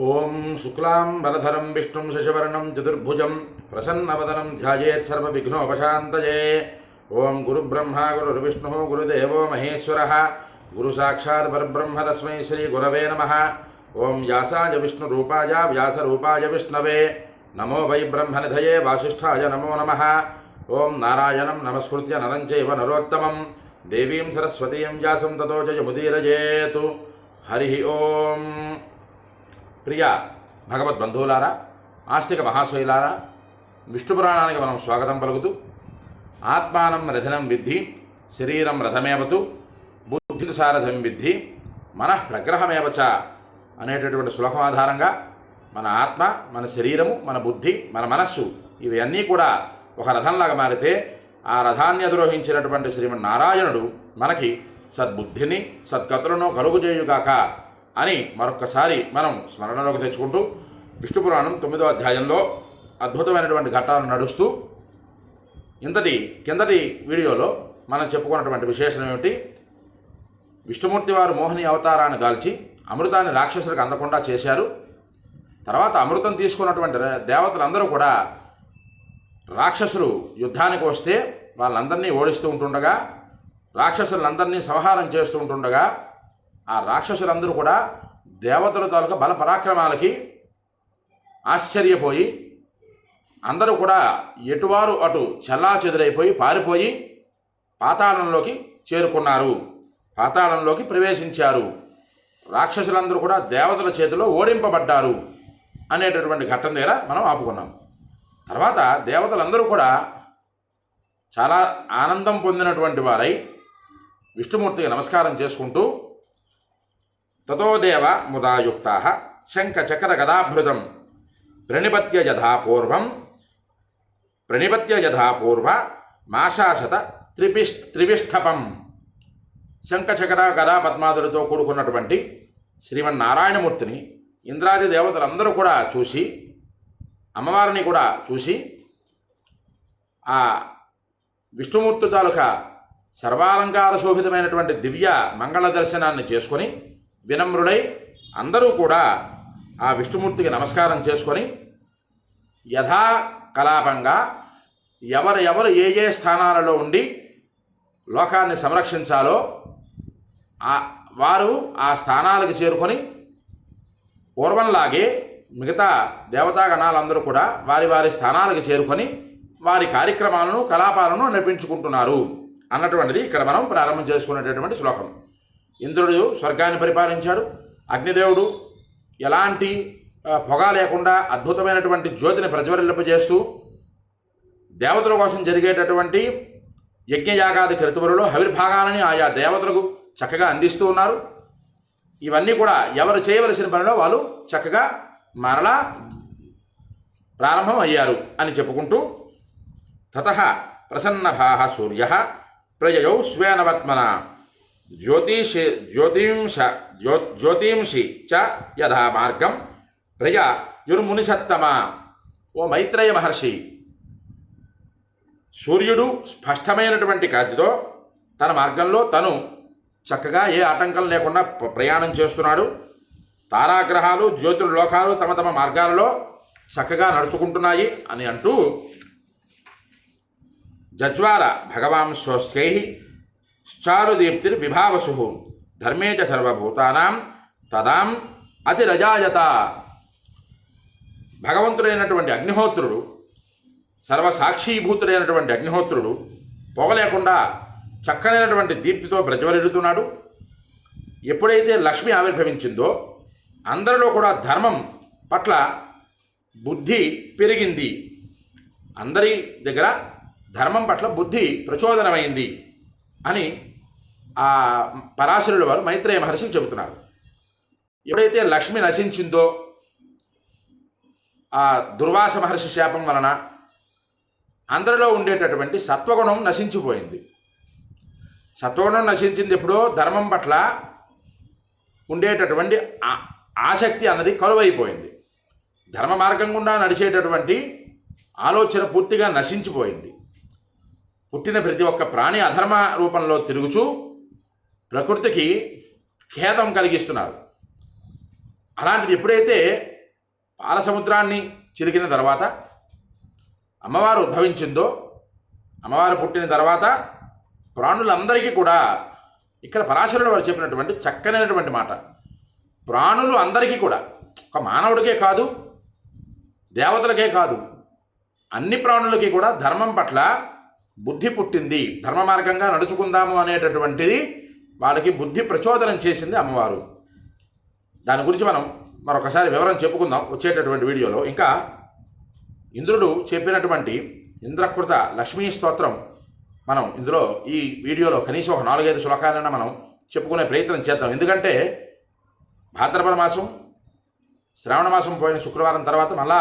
ఓం శుక్లాం బలధరం విష్ణుం శశివర్ణం చతుర్భుజం ప్రసన్నవదనం ధ్యాయేత్ సర్వవిఘ్నోపశాంతయే. ఓం గురుబ్రహ్మ గురుర్విష్ణు గురుదేవో మహేశ్వర. గురు సాక్షాత్ పరబ్రహ్మ తస్మై శ్రీ గురవే నమ. ఓం వ్యాసాయ విష్ణురూపాయ వ్యాసరూపాయ విష్ణవే. నమో వై బ్రహ్మనిధయే వాసిష్ఠాయ నమో నమ. ఓం నారాయణం నమస్కృత్య నరం చైవ నరోత్తమం. దేవీం సరస్వతీం వ్యాసం తతో జయముదీరజేతు హరి ఓం. ప్రియ భగవద్బంధువులారా ఆస్తిక మహాశైలారా విష్ణు పురాణానికి మనం స్వాగతం పలుకుతూ ఆత్మానం రథనం విద్ధి శరీరం రథమేవతు బుద్ధి సారథం విద్ధి మనః ప్రగ్రహమేవచ అనేటటువంటి శ్లోకం ఆధారంగా మన ఆత్మ మన శరీరము మన బుద్ధి మన మనస్సు ఇవి అన్నీ కూడా ఒక రథంలాగా మారితే ఆ రథాన్ని అధిరోహించినటువంటి శ్రీమన్నారాయణుడు మనకి సద్బుద్ధిని సద్గతులను కలుగుజేయుగాక అని మరొకసారి మనం స్మరణలోకి తెచ్చుకుంటూ విష్ణు పురాణం తొమ్మిదో అధ్యాయంలో అద్భుతమైనటువంటి ఘట్టాలను నడుస్తూ ఇంతటి కిందటి వీడియోలో మనం చెప్పుకున్నటువంటి విశేషం ఏమిటి? విష్ణుమూర్తి వారు మోహిని అవతారాన్ని దాల్చి అమృతాన్ని రాక్షసులకు అందకుండా చేశారు. తర్వాత అమృతం తీసుకున్నటువంటి దేవతలందరూ కూడా రాక్షసులు యుద్ధానికి వస్తే వాళ్ళందరినీ ఓడిస్తూ ఉంటుండగా రాక్షసులందరినీ సంహారం చేస్తూ ఉంటుండగా ఆ రాక్షసులందరూ కూడా దేవతల తాలూకా బల పరాక్రమాలకి ఆశ్చర్యపోయి అందరూ కూడా ఎటువారు అటు చల్లా చెదురైపోయి పారిపోయి పాతాళంలోకి చేరుకున్నారు. పాతాళంలోకి ప్రవేశించారు. రాక్షసులందరూ కూడా దేవతల చేతిలో ఓడింపబడ్డారు అనేటటువంటి ఘట్టం దగ్గర మనం ఆపుకున్నాం. తర్వాత దేవతలందరూ కూడా చాలా ఆనందం పొందినటువంటి వారై విష్ణుమూర్తికి నమస్కారం చేసుకుంటూ తదోదేవ ముదాయుక్త ముదాయుక్తా గదాభృతం ప్రణిపత్య యథా పూర్వం ప్రణిపత్య యథా పూర్వ మాశాశత త్రిపిష్ త్రివిష్టపం శంఖచక్ర గదా పద్మాదులతో కూడుకున్నటువంటి శ్రీమన్నారాయణమూర్తిని ఇంద్రాది దేవతలందరూ కూడా చూసి అమ్మవారిని కూడా చూసి ఆ విష్ణుమూర్తి తాలూకా సర్వాలంకార శోభితమైనటువంటి దివ్య మంగళ దర్శనాన్ని చేసుకొని వినమ్రుడై అందరూ కూడా ఆ విష్ణుమూర్తికి నమస్కారం చేసుకొని యథా కలాపంగా ఎవరు ఎవరు ఏ ఏ స్థానాలలో ఉండి లోకాన్ని సంరక్షించాలో ఆ వారు ఆ స్థానాలకు చేరుకొని పూర్వంలాగే మిగతా దేవతాగణాలందరూ కూడా వారి వారి స్థానాలకు చేరుకొని వారి కార్యక్రమాలను కలాపాలను నడిపించుకుంటున్నారు అన్నటువంటిది ఇక్కడ మనం ప్రారంభం చేసుకునేటటువంటి శ్లోకం. ఇంద్రుడు స్వర్గాన్ని పరిపాలించాడు. అగ్నిదేవుడు ఎలాంటి పొగ లేకుండా అద్భుతమైనటువంటి జ్యోతిని ప్రజ్వరింపజేస్తూ దేవతల కోసం జరిగేటటువంటి యజ్ఞయాగాది క్రతువులలో హవిర్భాగాలని ఆయా దేవతలకు చక్కగా అందిస్తూ ఉన్నారు. ఇవన్నీ కూడా ఎవరు చేయవలసిన పనిలో వాళ్ళు చక్కగా మరలా ప్రారంభం అయ్యారు అని చెప్పుకుంటూ తత ప్రసన్నభా సూర్య ప్రజయౌ స్వేనవర్త్మన జ్యోతిషి జ్యోతింష జ్యో జ్యోతింషి చ యథా మార్గం ప్రజ యుర్మునిసత్తమ ఓ మైత్రేయ మహర్షి సూర్యుడు స్పష్టమైనటువంటి కాంతితో తన మార్గంలో తను చక్కగా ఏ ఆటంకం లేకుండా ప్రయాణం చేస్తున్నాడు. తారాగ్రహాలు జ్యోతిర్లోకాలు లోకాలు తమ తమ మార్గాలలో చక్కగా నడుచుకుంటున్నాయి అని అంటూ జజ్వాల భగవాన్ స్వస్యై చారుదీప్తిర్ విభావసు ధర్మే చ సర్వభూతానాం తదాం అతిరజాయత. భగవంతుడైనటువంటి అగ్నిహోత్రుడు సర్వసాక్షీభూతుడైనటువంటి అగ్నిహోత్రుడు పొగలేకుండా చక్కనైనటువంటి దీప్తితో ప్రజ్వలిడుతున్నాడు ఎప్పుడైతే లక్ష్మి ఆవిర్భవించిందో అందరిలో కూడా ధర్మం పట్ల బుద్ధి పెరిగింది. అందరి దగ్గర ధర్మం పట్ల బుద్ధి ప్రచోదనమైంది. అని ఆ పరాశరుల వారు మైత్రేయ మహర్షికి చెబుతున్నారు. ఎప్పుడైతే లక్ష్మి నశించిందో ఆ దుర్వాస మహర్షి శాపం వలన అందరిలో ఉండేటటువంటి సత్వగుణం నశించిపోయింది. సత్వగుణం నశించింది ఎప్పుడో ధర్మం పట్ల ఉండేటటువంటి ఆ- ఆసక్తి అన్నది కరువైపోయింది. ధర్మ మార్గం గుండా నడిచేటటువంటి ఆలోచన పూర్తిగా నశించిపోయింది. పుట్టిన ప్రతి ఒక్క ప్రాణి అధర్మ రూపంలో తిరుగుచూ ప్రకృతికి ఖేదం కలిగిస్తున్నారు. అలాంటిది ఎప్పుడైతే పాల సముద్రాన్ని చిలికిన తర్వాత అమ్మవారు ఉద్భవించిందో అమ్మవారు పుట్టిన తర్వాత ప్రాణులందరికీ కూడా ఇక్కడ పరాశరుడు వారు చెప్పినటువంటి చక్కనైనటువంటి మాట. ప్రాణులు అందరికీ కూడా ఒక మానవుడికే కాదు దేవతలకే కాదు అన్ని ప్రాణులకి కూడా ధర్మం పట్ల బుద్ధి పుట్టింది ధర్మ మార్గంగా నడుచుకుందాము అనేటటువంటిది వాళ్ళకి బుద్ధి ప్రచోదనం చేసింది అమ్మవారు. దాని గురించి మనం మరొకసారి వివరం చెప్పుకుందాం వచ్చేటటువంటి వీడియోలో. ఇంకా ఇంద్రుడు చెప్పినటువంటి ఇంద్రకృత లక్ష్మీ స్తోత్రం మనం ఇందులో ఈ వీడియోలో కనీసం ఒక నాలుగైదు శ్లోకాలైనా మనం చెప్పుకునే ప్రయత్నం చేద్దాం. ఎందుకంటే భాద్రపద మాసం శ్రావణ మాసం పోయిన శుక్రవారం తర్వాత మళ్ళా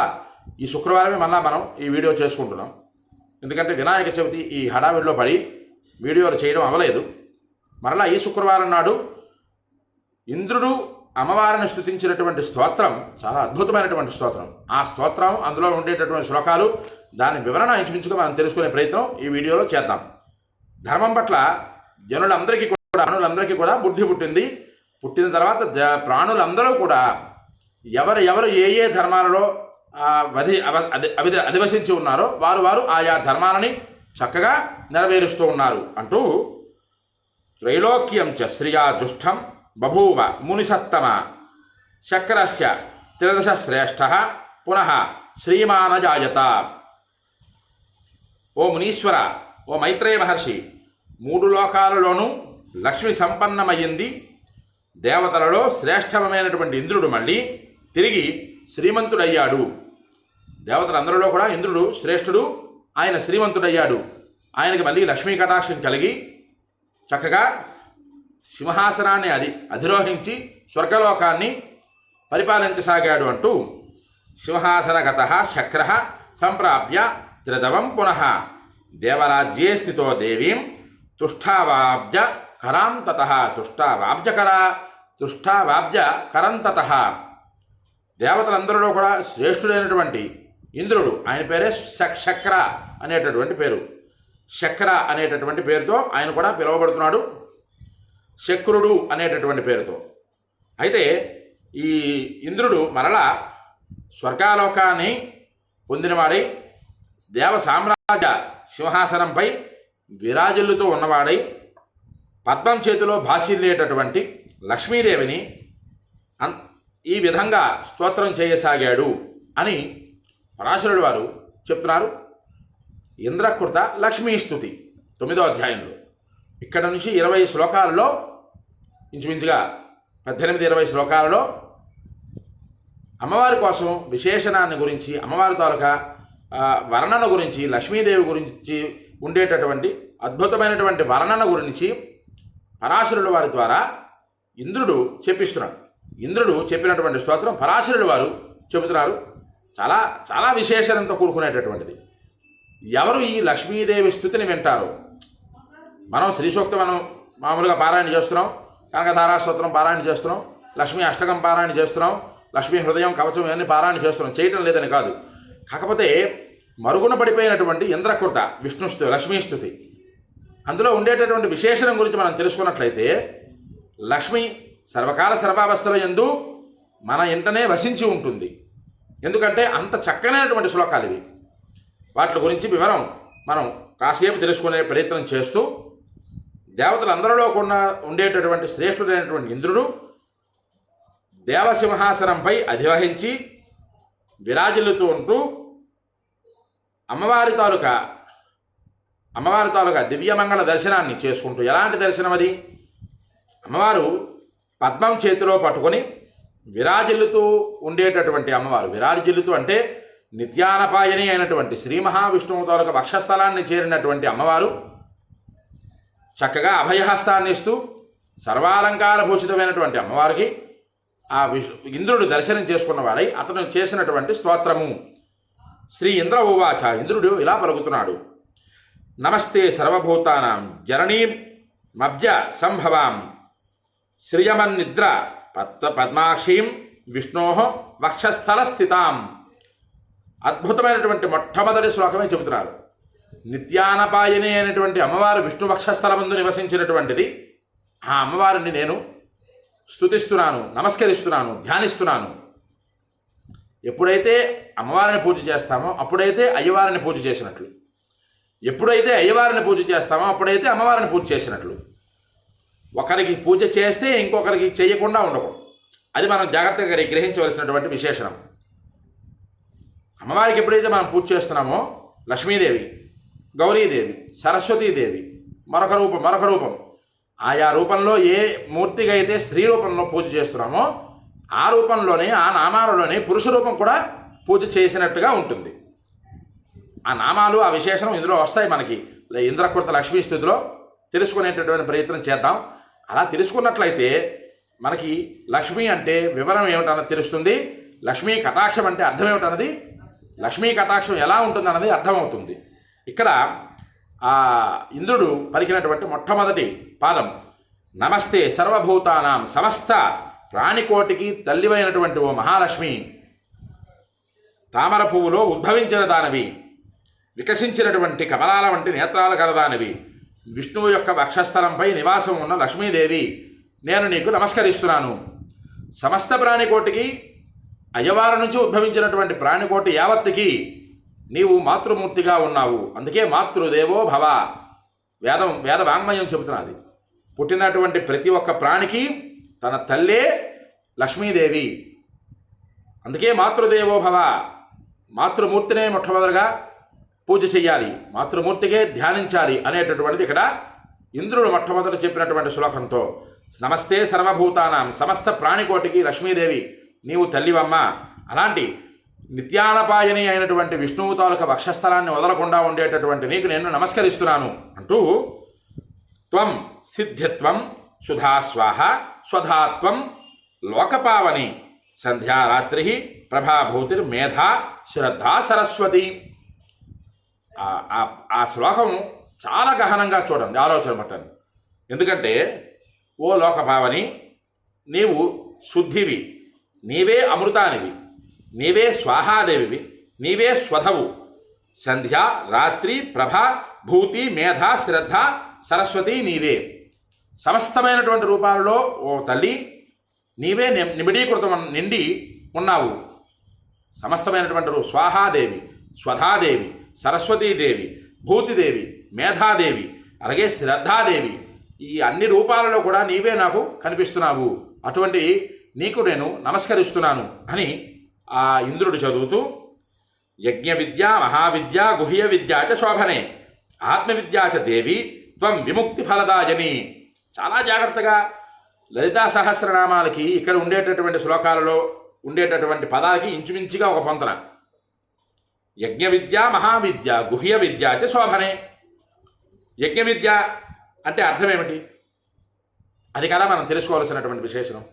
ఈ శుక్రవారమే మళ్ళా మనం ఈ వీడియో చేసుకుంటున్నాం. ఎందుకంటే వినాయక చవితి ఈ హడావిడిలో పడి వీడియోలు చేయడం అవ్వలేదు. మరలా ఈ శుక్రవారం నాడు ఇంద్రుడు అమ్మవారిని స్థుతించినటువంటి స్తోత్రం చాలా అద్భుతమైనటువంటి స్తోత్రం. ఆ స్తోత్రం అందులో ఉండేటటువంటి శ్లోకాలు దాని వివరణ ఇంచుమించుగా మనం తెలుసుకునే ప్రయత్నం ఈ వీడియోలో చేద్దాం. ధర్మం పట్ల జనులందరికీ కూడా ప్రాణులందరికీ కూడా బుద్ధి పుట్టింది. పుట్టిన తర్వాత జ ప్రాణులందరూ కూడా ఎవరు ఎవరు ఏ ఏ ధర్మాలలో వధి అవి అధి అధివసించి ఉన్నారో. వారు వారు ఆయా ధర్మాలని చక్కగా నెరవేరుస్తూ ఉన్నారు అంటూ త్రైలోక్యం చ శ్రియా దుష్టం బభూవ మునిసత్తమ శక్రస్య త్రిదశ శ్రేష్ఠ పునః శ్రీమానజాయత ఓ మునీశ్వర ఓ మైత్రేయ మహర్షి మూడు లోకాలలోనూ లక్ష్మి సంపన్నమయ్యింది. దేవతలలో శ్రేష్టమైనటువంటి ఇంద్రుడు మళ్ళీ తిరిగి శ్రీమంతుడయ్యాడు. దేవతలందరిలో కూడా ఇంద్రుడు శ్రేష్ఠుడు ఆయన శ్రీమంతుడయ్యాడు. ఆయనకి మళ్ళీ లక్ష్మీ కటాక్షం కలిగి చక్కగా సింహాసనాన్ని అది అధిరోహించి స్వర్గలోకాన్ని పరిపాలించసాగాడు అంటూ సింహాసనగత శక్ర సంప్రాప్య త్రిదవం పునః దేవరాజ్యే స్థితో దేవీం తుష్టావాబ్జ కరాంతత తుష్టావాబ్జకర తుష్టావాబ్జ కరంతత. దేవతలందరిలో కూడా శ్రేష్ఠుడైనటువంటి ఇంద్రుడు. ఆయన పేరే శక్ శక్ర అనేటటువంటి పేరు. శక్ర అనేటటువంటి పేరుతో ఆయన కూడా పిలువబడుతున్నాడు. శక్రుడు అనేటటువంటి పేరుతో. అయితే ఈ ఇంద్రుడు మరలా స్వర్గాలోకాన్ని పొందినవాడై దేవ సామ్రాజ్య సింహాసనంపై విరాజులతో ఉన్నవాడై పద్మం చేతిలో భాషిల్లేటటువంటి లక్ష్మీదేవిని అన్ ఈ విధంగా స్తోత్రం చేయసాగాడు అని పరాశరుడు వారు చెప్తున్నారు ఇంద్రకృత లక్ష్మీ స్థుతి తొమ్మిదో అధ్యాయంలో. ఇక్కడ నుంచి ఇరవై శ్లోకాలలో ఇంచుమించుగా పద్దెనిమిది ఇరవై శ్లోకాలలో అమ్మవారి కోసం విశేషణాన్ని గురించి అమ్మవారి తాలూకా వర్ణన గురించి లక్ష్మీదేవి గురించి ఉండేటటువంటి అద్భుతమైనటువంటి వర్ణన గురించి పరాశరుల వారి ద్వారా ఇంద్రుడు చెప్పిస్తున్నాడు. ఇంద్రుడు చెప్పినటువంటి స్తోత్రం పరాశరుల వారు చెబుతున్నారు. చాలా చాలా విశేషణంతో కూడుకునేటటువంటిది. ఎవరు ఈ లక్ష్మీదేవి స్థుతిని వింటారు? మనం శ్రీ మనం మామూలుగా పారాయణ చేస్తున్నాం కనకధారాస్తోత్రం పారాయణ చేస్తున్నాం లక్ష్మీ అష్టకం పారాయణ చేస్తున్నాం లక్ష్మీ హృదయం కవచం ఇవన్నీ పారాయణ చేస్తున్నాం. చేయటం లేదని కాదు. కాకపోతే మరుగున పడిపోయినటువంటి ఇంద్రకృత విష్ణుస్తు లక్ష్మీస్థుతి అందులో ఉండేటటువంటి విశేషణం గురించి మనం తెలుసుకున్నట్లయితే లక్ష్మి సర్వకాల సర్వావస్థల ఎందు మన ఇంటనే వసించి ఉంటుంది. ఎందుకంటే అంత చక్కనైనటువంటి శ్లోకాలు ఇవి. వాటి గురించి వివరం మనం కాసేపు తెలుసుకునే ప్రయత్నం చేస్తూ దేవతలందరిలో కూడా ఉండేటటువంటి శ్రేష్ఠుడైనటువంటి ఇంద్రుడు దేవసింహాసనంపై అధివహించి విరాజిల్లుతూ ఉంటూ అమ్మవారి తాలూకా అమ్మవారి తాలూకా దివ్యమంగళ దర్శనాన్ని చేసుకుంటూ ఎలాంటి దర్శనం అది అమ్మవారు పద్మం చేతిలో పట్టుకొని విరాజిల్లుతూ ఉండేటటువంటి అమ్మవారు. విరాజిల్లుతూ అంటే నిత్యానపాయని అయినటువంటి శ్రీ మహావిష్ణువు తాలూకా వక్షస్థలాన్ని చేరినటువంటి అమ్మవారు. చక్కగా అభయహస్తాన్ని ఇస్తూ సర్వాలంకార భూషితమైనటువంటి అమ్మవారికి ఆ విష్ ఇంద్రుడు దర్శనం చేసుకున్నవాడై అతను చేసినటువంటి స్తోత్రము. శ్రీ ఇంద్ర ఉవాచ ఇంద్రుడు ఇలా పలుకుతున్నాడు. నమస్తే సర్వభూతానాం జననీం మబ్జ సంభవాం శ్రియమన్నిద్ర పద్మ పద్మాక్షీం విష్ణో వక్షస్థల స్థితాం అద్భుతమైనటువంటి మొట్టమొదటి శ్లోకమే చెబుతున్నారు. నిత్యానపాయని అయినటువంటి అమ్మవారు విష్ణు వక్షస్థలమందు నివసించినటువంటిది. ఆ అమ్మవారిని నేను స్తుతిస్తున్నాను నమస్కరిస్తున్నాను ధ్యానిస్తున్నాను. ఎప్పుడైతే అమ్మవారిని పూజ చేస్తామో అప్పుడైతే అయ్యవారిని పూజ చేసినట్లు. ఎప్పుడైతే అయ్యవారిని పూజ చేస్తామో అప్పుడైతే అమ్మవారిని పూజ చేసినట్లు. ఒకరికి పూజ చేస్తే ఇంకొకరికి చేయకుండా ఉండకూడదు. అది మనం జాగ్రత్తగా గ్రహించవలసినటువంటి విశేషణం. అమ్మవారికి ఎప్పుడైతే మనం పూజ చేస్తున్నామో లక్ష్మీదేవి గౌరీదేవి సరస్వతీదేవి మరొక రూపం మరొక రూపం. ఆయా రూపంలో ఏ మూర్తిగా అయితే స్త్రీ రూపంలో పూజ చేస్తున్నామో ఆ రూపంలోనే ఆ నామాలలోనే పురుష రూపం కూడా పూజ చేసినట్టుగా ఉంటుంది. ఆ నామాలు ఆ విశేషణం ఇందులో వస్తాయి మనకి. ఇంద్రకృత లక్ష్మీ స్థితిలో తెలుసుకునేటటువంటి ప్రయత్నం చేద్దాం. అలా తెలుసుకున్నట్లయితే మనకి లక్ష్మి అంటే వివరం ఏమిటన్నది తెలుస్తుంది. లక్ష్మీ కటాక్షం అంటే అర్థం ఏమిటన్నది? లక్ష్మీ కటాక్షం ఎలా ఉంటుందన్నది అర్థమవుతుంది. ఇక్కడ ఆ ఇంద్రుడు పలికినటువంటి మొట్టమొదటి పాదం నమస్తే సర్వభూతానాం సమస్త ప్రాణికోటికి తల్లివైనటువంటి ఓ మహాలక్ష్మి. తామర పువ్వులో ఉద్భవించిన దానివి వికసించినటువంటి కమలాల వంటి నేత్రాలు కలదానివి విష్ణువు యొక్క వక్షస్థలంపై నివాసం ఉన్న లక్ష్మీదేవి నేను నీకు నమస్కరిస్తున్నాను. సమస్త ప్రాణికోటికి అయ్యవారి నుంచి ఉద్భవించినటువంటి ప్రాణికోటి యావత్తుకి నీవు మాతృమూర్తిగా ఉన్నావు. అందుకే మాతృదేవో భవ. వేదం వేద వాంగ్మయం చెబుతున్నది పుట్టినటువంటి ప్రతి ఒక్క ప్రాణికి తన తల్లే లక్ష్మీదేవి. అందుకే మాతృదేవో భవ. మాతృమూర్తినే మొట్టమొదటిగా పూజ చేయాలి మాతృమూర్తికే ధ్యానించాలి అనేటటువంటిది ఇక్కడ ఇంద్రుడు మొట్టమొదట చెప్పినటువంటి శ్లోకంతో. నమస్తే సర్వభూతానాం సమస్త ప్రాణికోటికి లక్ష్మీదేవి నీవు తల్లివమ్మ. అలాంటి నిత్యానపాయని అయినటువంటి విష్ణువు తాలూక వక్షస్థలాన్ని వదలకుండా ఉండేటటువంటి నీకు నేను నమస్కరిస్తున్నాను అంటూ త్వం సిద్ధిత్వం సుధాస్వాహ స్వధాత్వం లోకపావని సంధ్యారాత్రి ప్రభాభూతిర్ మేధా శ్రద్ధా సరస్వతి. ఆ- శ్లోకం చాలా గహనంగా చూడండి ఆలోచన పట్టండి. ఎందుకంటే ఓ లోకభావని నీవు శుద్ధివి నీవే అమృతానివి నీవే స్వాహాదేవివి నీవే స్వధవు. సంధ్య రాత్రి ప్రభ భూతి మేధ శ్రద్ధ సరస్వతి నీవే. సమస్తమైనటువంటి రూపాలలో ఓ తల్లి నీవే ని- నిబిడీకృతం నిండి ఉన్నావు. సమస్తమైనటువంటి రూ- స్వాహాదేవి స్వధాదేవి సరస్వతీదేవి భూతిదేవి మేధాదేవి అలాగే శ్రద్ధాదేవి ఈ అన్ని రూపాలలో కూడా నీవే నాకు కనిపిస్తున్నావు. అటువంటి నీకు నేను నమస్కరిస్తున్నాను అని ఆ ఇంద్రుడు చదువుతూ యజ్ఞ విద్య మహావిద్య గుహ్య విద్య చ శోభనే ఆత్మవిద్యా చ దేవి త్వం విముక్తి ఫలదాయని. చాలా జాగ్రత్తగా లలితా సహస్రనామాలకి ఇక్కడ ఉండేటటువంటి శ్లోకాలలో ఉండేటటువంటి పదాలకి ఇంచుమించుగా ఒక పొంతన. యజ్ఞ విద్య మహావిద్య గుహ్య విద్య చ శోభనే. యజ్ఞ విద్య అంటే అర్థం ఏమిటి అది కదా మనం తెలుసుకోవాల్సినటువంటి విశేషణం.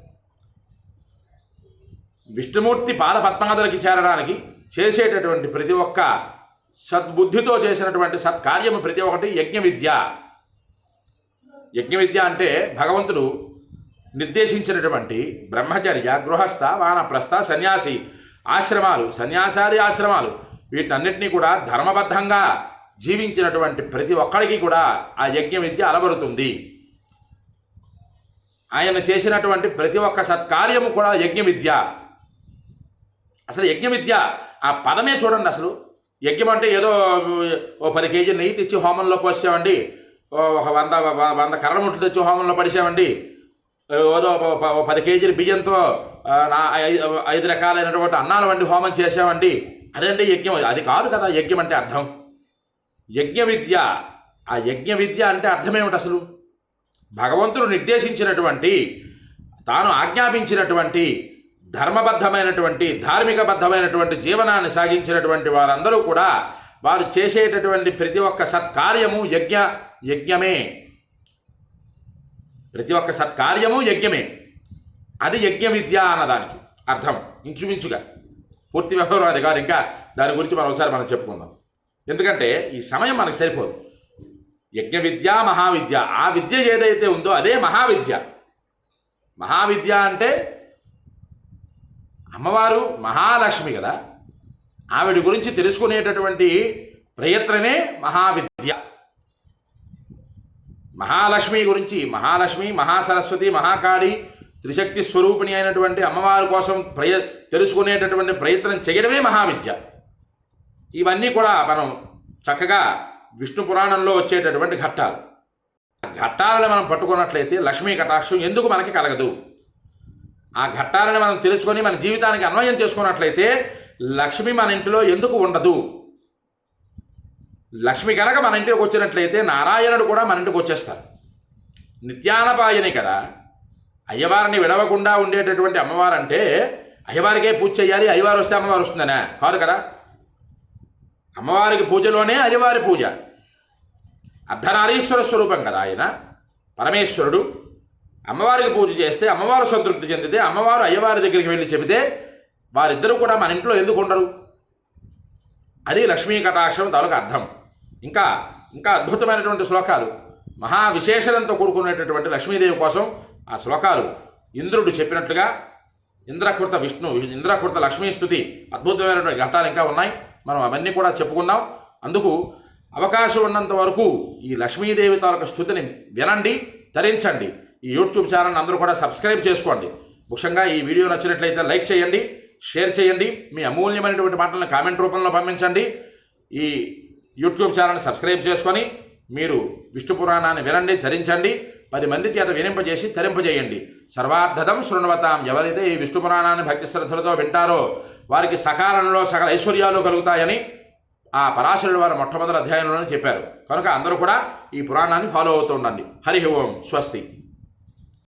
విష్ణుమూర్తి పాద పద్మాదులకి చేరడానికి చేసేటటువంటి ప్రతి ఒక్క సద్బుద్ధితో చేసినటువంటి సత్కార్యము ప్రతి ఒక్కటి యజ్ఞ విద్య యజ్ఞ విద్య అంటే భగవంతుడు నిర్దేశించినటువంటి బ్రహ్మచర్య గృహస్థ వానప్రస్థ సన్యాసి ఆశ్రమాలు సన్యాసాది ఆశ్రమాలు వీటన్నిటినీ కూడా ధర్మబద్ధంగా జీవించినటువంటి ప్రతి ఒక్కరికి కూడా ఆ యజ్ఞ విద్య అలవరుతుంది. ఆయన చేసినటువంటి ప్రతి ఒక్క సత్కార్యము కూడా యజ్ఞ విద్య. అసలు యజ్ఞ విద్య ఆ పదమే చూడండి అసలు. యజ్ఞం అంటే ఏదో ఓ పది కేజీ నెయ్యి తెచ్చి హోమంలో పోసామండి ఒక వంద వంద కర్ర ముట్లు తెచ్చి హోమంలో పడిసామండి ఏదో ఒక ఓ పది కేజీల బియ్యంతో నా ఐదు రకాలైనటువంటి అన్నాలు వండి హోమం చేసామండి అదేంటి యజ్ఞం? అది కాదు కదా యజ్ఞం అంటే అర్థం. యజ్ఞ విద్య ఆ యజ్ఞ విద్య అంటే అర్థమేమిటి అసలు? భగవంతుడు నిర్దేశించినటువంటి తాను ఆజ్ఞాపించినటువంటి ధర్మబద్ధమైనటువంటి ధార్మికబద్ధమైనటువంటి జీవనాన్ని సాగించినటువంటి వారందరూ కూడా వారు చేసేటటువంటి ప్రతి ఒక్క సత్కార్యము యజ్ఞ యజ్ఞమే. ప్రతి ఒక్క సత్కార్యము యజ్ఞమే. అది యజ్ఞ విద్య అన్నదానికి అర్థం. ఇంచుమించుగా. పూర్తి వ్యవహారం అది కాదు. ఇంకా దాని గురించి మనం ఒకసారి మనం చెప్పుకుందాం. ఎందుకంటే ఈ సమయం మనకు సరిపోదు. యజ్ఞ విద్య మహావిద్య. ఆ విద్య ఏదైతే ఉందో అదే మహావిద్య. మహావిద్య అంటే అమ్మవారు మహాలక్ష్మి కదా. ఆవిడ గురించి తెలుసుకునేటటువంటి ప్రయత్నమే మహావిద్య. మహాలక్ష్మి గురించి మహాలక్ష్మి మహాసరస్వతి మహాకాళి త్రిశక్తి స్వరూపిణి అయినటువంటి అమ్మవారి కోసం ప్రయ తెలుసుకునేటటువంటి ప్రయత్నం చేయడమే మహావిద్య. ఇవన్నీ కూడా మనం చక్కగా విష్ణు పురాణంలో వచ్చేటటువంటి ఘట్టాలు. ఆ ఘట్టాలను మనం పట్టుకున్నట్లయితే లక్ష్మీ కటాక్షం ఎందుకు మనకి కలగదు? ఆ ఘట్టాలను మనం తెలుసుకొని మన జీవితానికి అన్వయం చేసుకున్నట్లయితే లక్ష్మి మన ఇంటిలో ఎందుకు ఉండదు? లక్ష్మి కనుక మన ఇంటికి వచ్చినట్లయితే నారాయణుడు కూడా మన ఇంటికి వచ్చేస్తారు నిత్యానపాయని కదా. అయ్యవారిని విడవకుండా ఉండేటటువంటి అమ్మవారు అంటే అయ్యవారికే పూజ చేయాలి అయ్యవారు వస్తే అమ్మవారు వస్తుందనే. కాదు కదా? అమ్మవారికి పూజలోనే అయ్యవారి పూజ. అర్ధనారీశ్వర స్వరూపం కదా ఆయన పరమేశ్వరుడు. అమ్మవారికి పూజ చేస్తే అమ్మవారు సంతృప్తి చెందితే అమ్మవారు అయ్యవారి దగ్గరికి వెళ్ళి చెబితే వారిద్దరూ కూడా మన ఇంట్లో ఎందుకు ఉండరు? అది లక్ష్మీ కటాక్షం తాలూకు అర్థం. ఇంకా ఇంకా అద్భుతమైనటువంటి శ్లోకాలు. మహా విశేషణంతో కూడుకునేటటువంటి లక్ష్మీదేవి కోసం ఆ శ్లోకాలు ఇంద్రుడు చెప్పినట్లుగా ఇంద్రకృత విష్ణు ఇంద్రకృత లక్ష్మీ స్థుతి అద్భుతమైనటువంటి ఘట్టాలు ఇంకా ఉన్నాయి. మనం అవన్నీ కూడా చెప్పుకుందాం. అందుకు అవకాశం ఉన్నంత వరకు ఈ లక్ష్మీదేవి తాలూకు స్థుతిని వినండి ధరించండి. ఈ యూట్యూబ్ ఛానల్ని అందరూ కూడా సబ్స్క్రైబ్ చేసుకోండి. ముఖ్యంగా ఈ వీడియో నచ్చినట్లయితే లైక్ చేయండి షేర్ చేయండి మీ అమూల్యమైనటువంటి మాటలను కామెంట్ రూపంలో పంపించండి. ఈ యూట్యూబ్ ఛానల్ని సబ్స్క్రైబ్ చేసుకొని మీరు విష్ణు పురాణాన్ని వినండి ధరించండి. పది మంది చేత వినింపజేసి తరింపజేయండి. సర్వార్థదం శృణవతాం. ఎవరైతే ఈ విష్ణు పురాణాన్ని భక్తి శ్రద్ధలతో వింటారో వారికి సకాలంలో సకల ఐశ్వర్యాలు కలుగుతాయని ఆ పరాశరుడు వారు మొట్టమొదటి అధ్యాయంలోనే చెప్పారు. కనుక అందరూ కూడా ఈ పురాణాన్ని ఫాలో అవుతూ ఉండండి. హరి ఓం. స్వస్తి.